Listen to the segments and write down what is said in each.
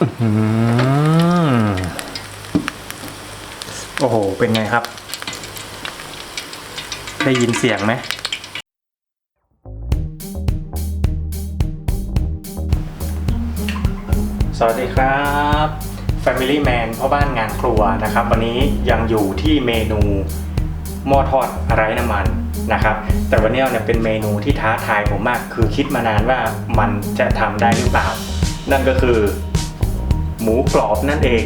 โอ้โห เป็นไงครับ ได้ยินเสียงไหม สวัสดีครับ Family Man พ่อบ้านงานครัวนะครับ วันนี้ยังอยู่ที่เมนูหม้อทอดไร้น้ำมันนะครับ แต่วันนี้เนี่ยเป็นเมนูที่ท้าทายผมมาก คือคิดมานานว่ามันจะทำได้หรือเปล่า นั่นก็คือ หมูกรอบนั่นเอง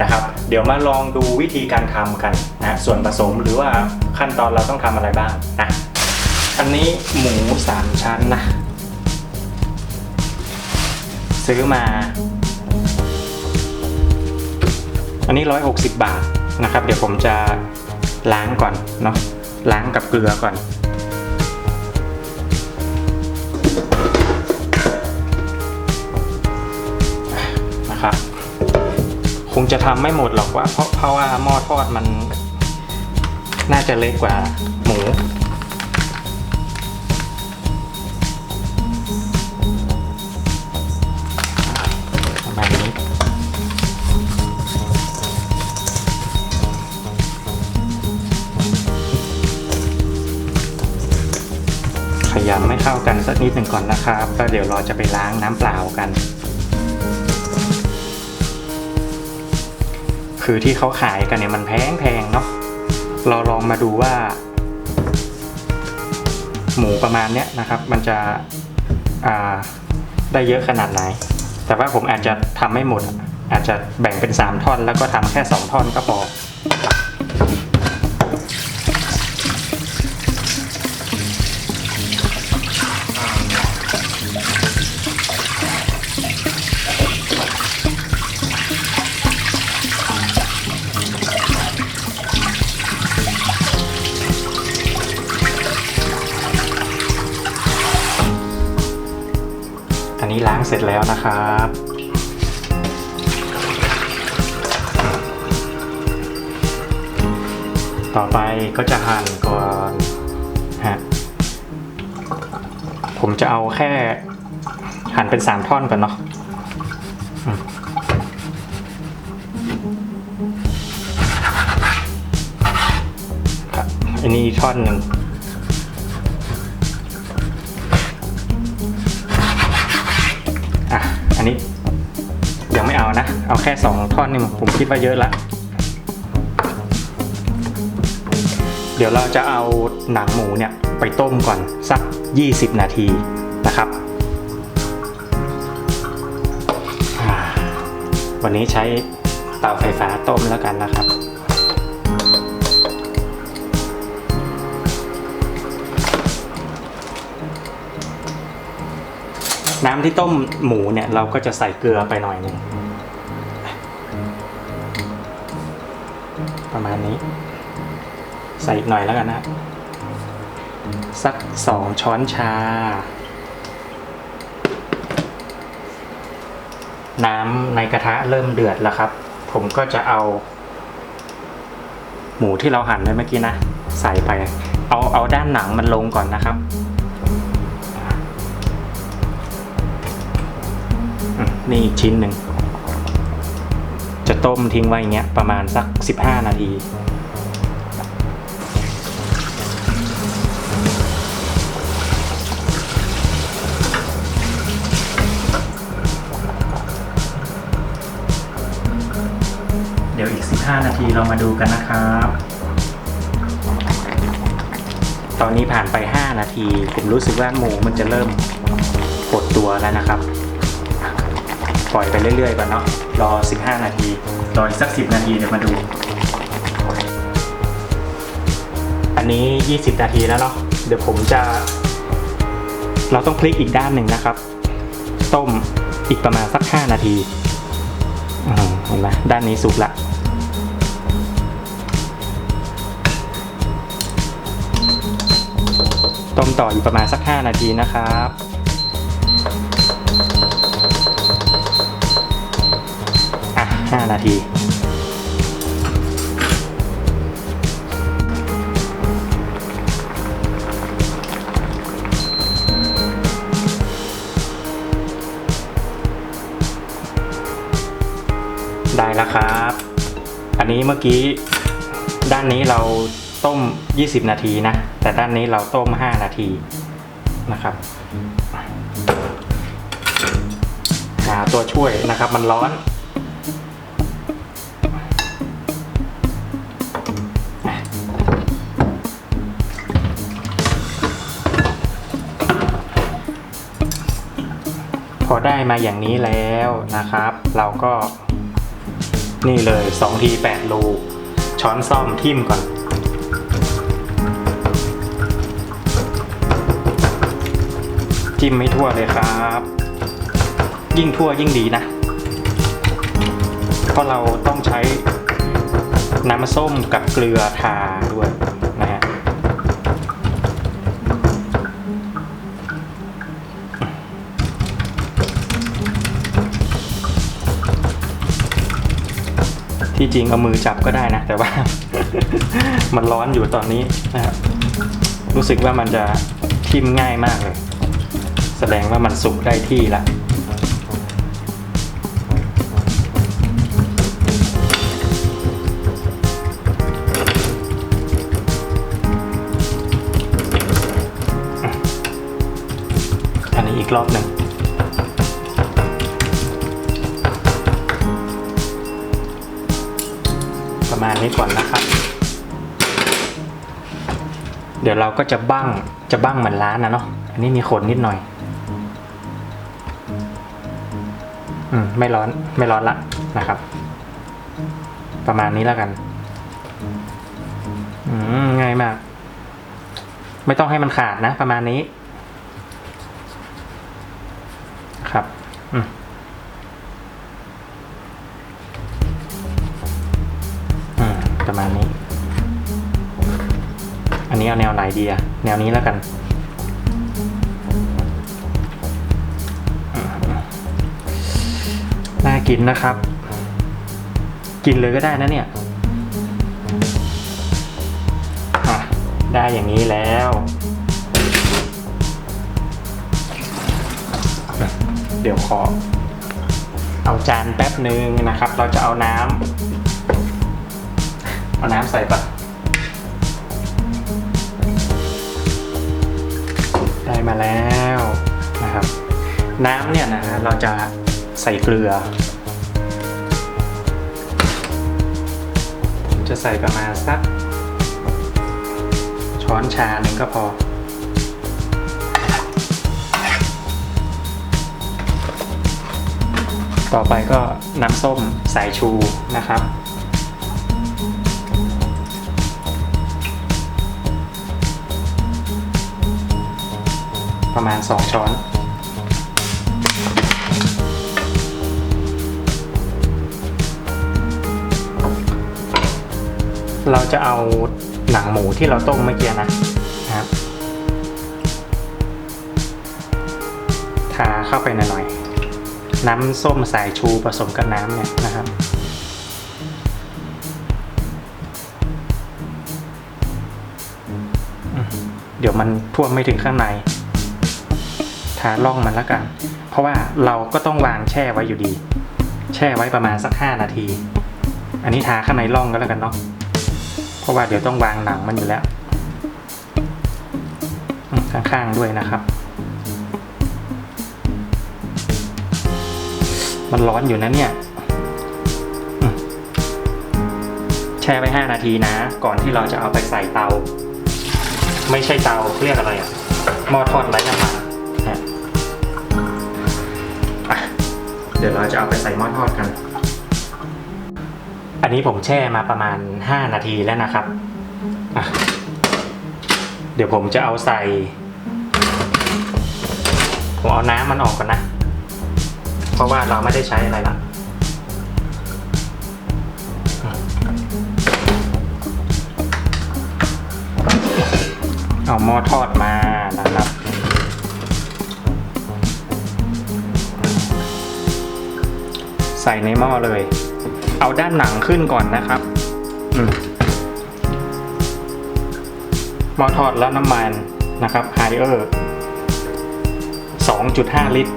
นะครับ เดี๋ยวมาลองดูวิธีการทำกันนะส่วนผสมหรือว่าขั้นตอนเราต้องทำอะไรบ้างนะอันนี้หมูสามชั้นนะซื้อมา อันนี้ 160 บาทนะครับ เดี๋ยวผมจะล้างก่อนเนาะล้างกับเกลือก่อน งจะทำไม่หมดหรอกว่า เพราะเพราะว่าหม้อทอดมัน น่าจะเล็กกว่าหมูประมาณนี้ขยำไม่เข้ากันสักนิดหนึ่งก่อนนะครับแล้วเดี๋ยวเราจะไปล้างน้ำเปล่ากัน คือที่เขาขายกันเนี่ยมันแพงแพงเนาะเราลองมาดูว่า หมูประมาณเนี้ยนะครับ มันจะได้เยอะขนาดไหน แต่ว่าผมอาจจะทำไม่หมด อาจจะแบ่งเป็น 3 ท่อน แล้วก็ทำแค่ 2 ท่อนก็พอ นะครับ ต่อไปก็จะหั่นก่อนฮะผมจะเอาแค่หั่นเป็นสามท่อนก่อนเนาะอันนี้ท่อนหนึ่ง เอานะ เอาแค่สองท่อนนี่ผมคิดว่าเยอะละ เดี๋ยวเราจะเอาหนังหมูเนี่ยไปต้มก่อนสัก 20 นาทีนะครับวันนี้ใช้เตาไฟฟ้าต้มแล้วกันนะครับ น้ำที่ต้มหมูเนี่ยเราก็จะใส่เกลือไปหน่อยหนึ่ง ประมาณนี้ ใส่อีกหน่อยแล้วกันนะ สักสองช้อนชา น้ำในกระทะเริ่มเดือดแล้วครับ ผมก็จะเอา หมูที่เราหั่นไว้เมื่อกี้นะ ใส่ไป เอาเอาด้านหนังมันลงก่อนนะครับนี่อีกชิ้นหนึ่ง ต้มทิ้งไว้อย่างเงี้ยประมาณสัก 15 นาทีเดี๋ยวอีก 15 นาทีเรามาดูกันนะครับ ตอนนี้ผ่านไป 5 นาที ผมรู้สึกว่าหมูมันจะเริ่มหดตัวแล้วนะครับ ปล่อยไปเรื่อยๆก่อนเนาะรอ 15 นาทีรออีกสัก 10 นาทีเดี๋ยวมาดู อันนี้ 20 นาทีแล้วเนาะเดี๋ยวผมจะ เราต้องพลิกอีกด้านหนึ่งนะครับ ต้มอีกประมาณสัก 5 นาทีเห็นไหมด้านนี้สุกละต้มต่ออีกประมาณสัก 5 นาทีนะครับ 5 นาที ได้แล้วครับ อันนี้เมื่อกี้ด้านนี้เราต้ม 20 นาทีนะ แต่ด้านนี้เราต้ม 5 นาทีนะครับหาตัวช่วยนะครับมันร้อน ได้มาอย่างนี้แล้วนะครับ เราก็นี่เลย2ที8รูช้อนซ่อมทิ่มก่อน จิ้มไม่ทั่วเลยครับ ยิ่งทั่วยิ่งดีนะ เพราะเราต้องใช้น้ำส้มกับเกลือทาด้วย ที่จริงเอามือจับก็ได้นะ แต่ว่า มันร้อนอยู่ตอนนี้นะครับรู้สึกว่ามันจะทิ่มง่ายมากเลย แสดงว่ามันสุกได้ที่ละอันนี้อีกรอบหนึ่ง ประมาณนี้ก่อนนะครับ เดี๋ยวเราก็จะบ้างจะบ้างเหมือนร้านนะเนาะอันนี้มีขนนิดหน่อยอืมไม่ร้อนไม่ร้อนละนะครับ ประมาณนี้แล้วกันอืมง่ายมาก ไม่ต้องให้มันขาดนะ ประมาณนี้ ครับ อืม ประมาณนี้ อันนี้เอาแนวไหนดีอะแนวนี้แล้วกัน น่ากินนะครับ กินเลยก็ได้นะเนี่ยอะได้อย่างนี้แล้ว เดี๋ยวขอ เอาจานแป๊บหนึ่งนะครับ เราจะเอาน้ำ เอาน้ำใส่ปะได้มาแล้วนะครับ น้ำเนี่ยนะเราจะใส่เกลือ จะใส่ประมาณสัก ช้อนชาหนึ่งก็พอต่อไปก็น้ำส้มสายชูนะครับ ประมาณ 2 ช้อน เราจะเอาหนังหมูที่เราต้มเมื่อกี้นะครับทาเข้าไปหน่อยๆน้ำส้มสายชูผสมกับน้ำเนี่ยนะครับ เดี๋ยวมันท่วมไม่ถึงข้างใน ทาล่องมันแล้วกัน เพราะว่าเราก็ต้องวางแช่ไว้อยู่ดี แช่ไว้ประมาณสักห้านาที อันนี้ทาข้างในร่องก็แล้วกันเนาะเพราะว่าเดี๋ยวต้องวางหนังมันอยู่แล้วข้างๆด้วยนะครับ มันร้อนอยู่นะเนี่ยแช่ไว้ห้านาทีนะ ก่อนที่เราจะเอาไปใส่เตา ไม่ใช่เตาเรียกอะไรอะหม้อทอดไร้น้ำมัน เดี๋ยวเราจะเอาไปใส่หม้อทอดกัน อันนี้ผมแช่มาประมาณ 5 นาทีแล้วนะครับ เดี๋ยวผมจะเอาใส่ ผมเอาน้ำมันออกก่อนนะ เพราะว่าเราไม่ได้ใช้อะไรละเอาหม้อทอดมานะครับ ใส่ในหม้อเลย เอาด้านหนังขึ้นก่อนนะครับอมหม้อทอดแล้วน้ำมันนะครับไฮเออร์2.5 ลิตร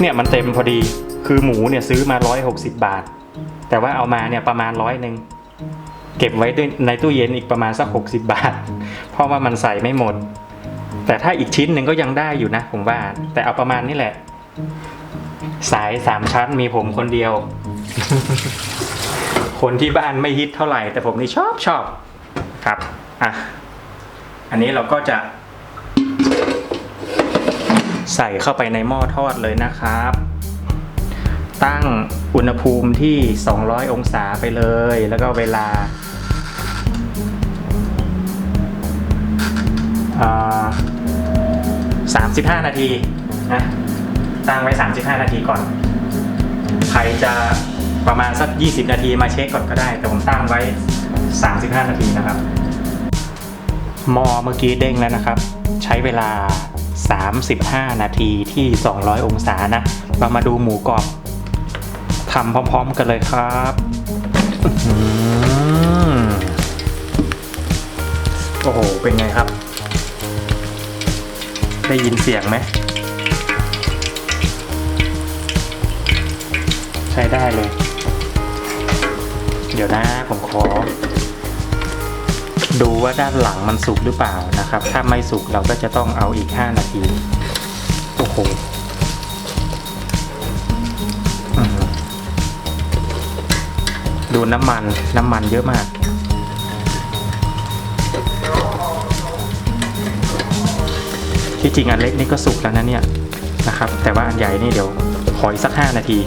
เนี่ยมันเต็มพอดี คือหมูเนี่ยซื้อมา 160 บาท แต่ว่าเอามาเนี่ยประมาณร้อยหนึ่งเก็บไว้ในตู้เย็นอีกประมาณสัก 60 บาท เพราะว่ามันใส่ไม่หมด แต่ถ้าอีกชิ้นหนึ่งก็ยังได้อยู่นะผมว่า แต่เอาประมาณนี้แหละ สายสามชั้นมีผมคนเดียว คนที่บ้านไม่ฮิตเท่าไหร่ แต่ผมนี่ชอบชอบครับอะอันนี้เราก็จะ ใส่เข้าไปในหม้อทอดเลยนะครับ ตั้งอุณหภูมิที่ 200 องศาไปเลย แล้วก็เวลาอ่า35นาทีนะ ตั้งไว้ 35 นาทีก่อน ใครจะประมาณสัก 20 นาทีมาเช็คก่อนก็ได้ แต่ผมตั้งไว้ 35 นาทีนะครับหม้อเมื่อกี้เด้งแล้วนะครับ ใช้เวลา 35 นาทีที่ 200 องศานะ เรามาดูหมูกรอบทำพร้อม ๆ กันเลยครับอื้อหือโอ้โห เป็นไงครับ ได้ยินเสียงไหม ใช้ได้เลย เดี๋ยวนะผมขอ ดูว่าด้านหลังมันสุกหรือเปล่านะครับ ถ้าไม่สุกเราก็จะต้องเอาอีก 5 นาที โอ้โหดูน้ำมันน้ำมันเยอะมาก ที่จริงอันเล็กนี่ก็สุกแล้วนะเนี่ยนะครับ แต่ว่าอันใหญ่นี่เดี๋ยวขออีกสัก 5 นาที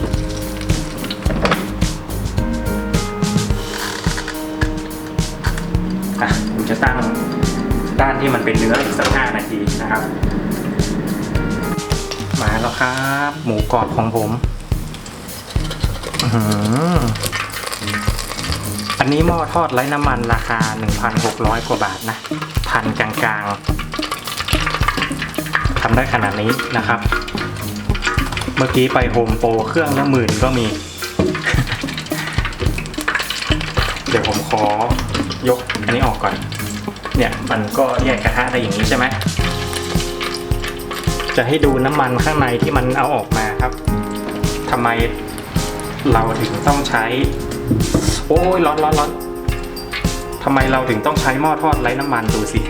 จะตั้งด้านที่มันเป็นเนื้ออีกสักห้านาทีนะครับ มาแล้วครับ หมูกรอบของผมอันนี้หม้อทอดไร้น้ำมันราคา 1,600 กว่าบาทนะพันกลางๆทำได้ขนาดนี้นะครับ เมื่อกี้ไปโฮมโปรเครื่องละหมื่นก็มี เดี๋ยวผมขอยกอันนี้ออกก่อน เนี่ยมันก็แยกกระทะได้อย่างนี้ใช่ไหมจะให้ดูน้ำมันข้างในที่มันเอาออกมาครับทำไมเราถึงต้องใช้ โอ้ยร้อนร้อนร้อนทำไมเราถึงต้องใช้หม้อทอดไร้น้ำมันดูสิ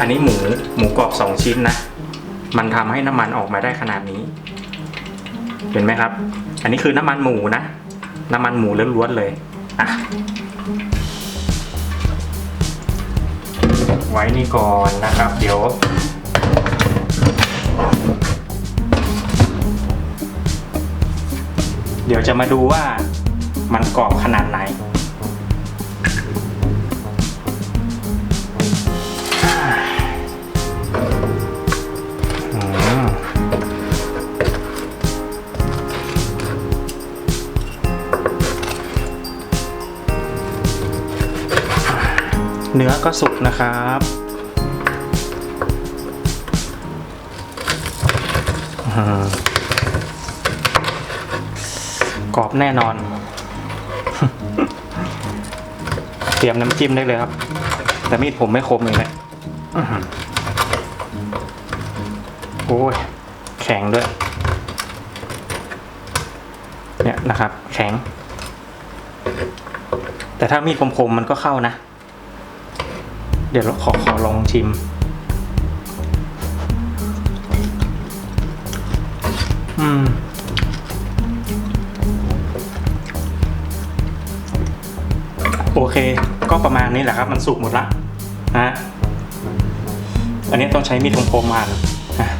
อันนี้หมูหมูกรอบสองชิ้นนะ มันทำให้น้ำมันออกมาได้ขนาดนี้ เห็นไหมครับ อันนี้คือน้ำมันหมูนะ น้ำมันหมูล้วนๆเลยอะ ไว้นี่ก่อนนะครับ เดี๋ยว เดี๋ยวจะมาดูว่ามันกรอบขนาดไหน ก็สุกนะครับ กรอบแน่นอน เตรียมน้ำจิ้มได้เลยครับ แต่มีดผมไม่คมเลยแหละโอ้ย แข็งด้วย เนี่ยนะครับ แข็ง แต่ถ้ามีดคมๆมันก็เข้านะ เดี๋ยวเราขอขอลองชิม อืม โอเค ก็ประมาณนี้แหละครับ มันสุกหมดละนะอันนี้ต้องใช้มีดคมๆหั่นะ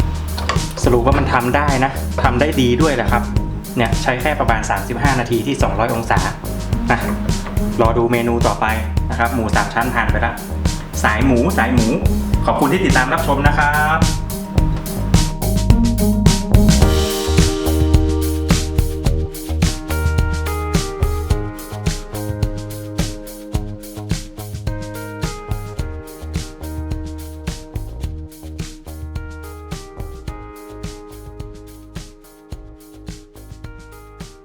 สรุปว่ามันทำได้นะทำได้ดีด้วยแหละครับ เนี่ยใช้แค่ประมาณ 35 นาทีที่ 200 องศานะรอดูเมนูต่อไปนะครับ หมูสามชั้นหั่นไปแล้ว สายหมูสายหมู ขอบคุณที่ติดตามรับชมนะครับ